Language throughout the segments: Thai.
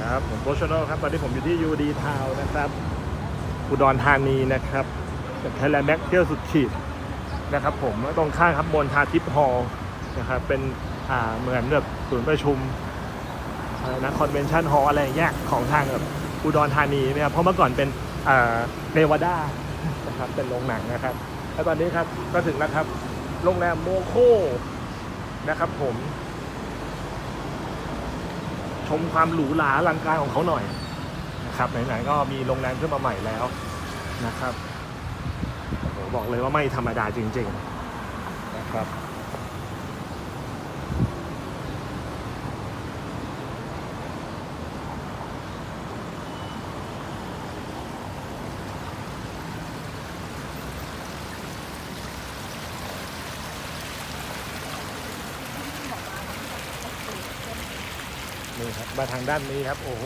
ครับผมโบชโนครับตอนนี้ผมอยู่ที่ยูดีทาวนะครับอุดรธานีนะครับไทยแลนด์แบ็กเที่ยวสุดขีดนะครับ ผมตรงข้างครับมนทาทิพย์ฮอลล์นะครับเป็นอ่าเหมือนแบบศูนย์ประชุมอะไรนะคอนเวนชั่นฮอลล์อะไรอย่างเงี้ยของทางแบบอุดรธานีนะครับเพราะเมื่อก่อนเป็นอ่าเนวาดานะครับเป็นโรงหนังนะครับแล้วตอนนี้ครับก็ถึงแล้วครับโรงแรมโมโคนะครับผม ชมความหรูหราลังการของเขาหน่อยนะครับไหนๆก็มีโรงแรมขึ้นมาใหม่แล้วนะครับบอกเลยว่าไม่ธรรมดาจริง ๆ นะครับ นี่ครับมาทางด้านนี้ครับ โอ้โห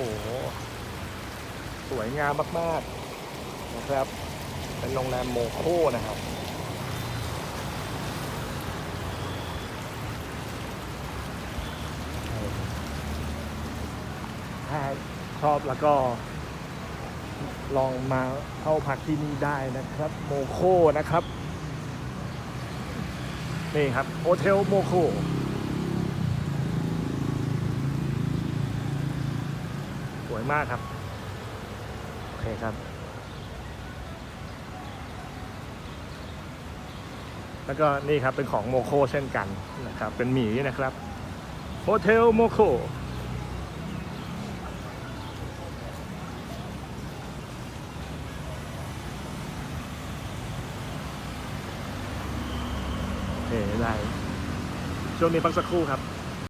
สวยงามมากๆนะครับ เป็นโรงแรมโมโคนะครับถ้าชอบแล้วก็ลองมาเข้าพักที่นี่ได้นะครับ โมโคนะครับ นี่ครับ โฮเทลโมโค วยมากครับ โอเคครับ แล้วก็นี่ครับเป็นของโมโคเช่นกันนะครับ เป็นหมีนะครับโฮเทลโมโคโอเคได้ช่วงนี้พักสักครู่ครับ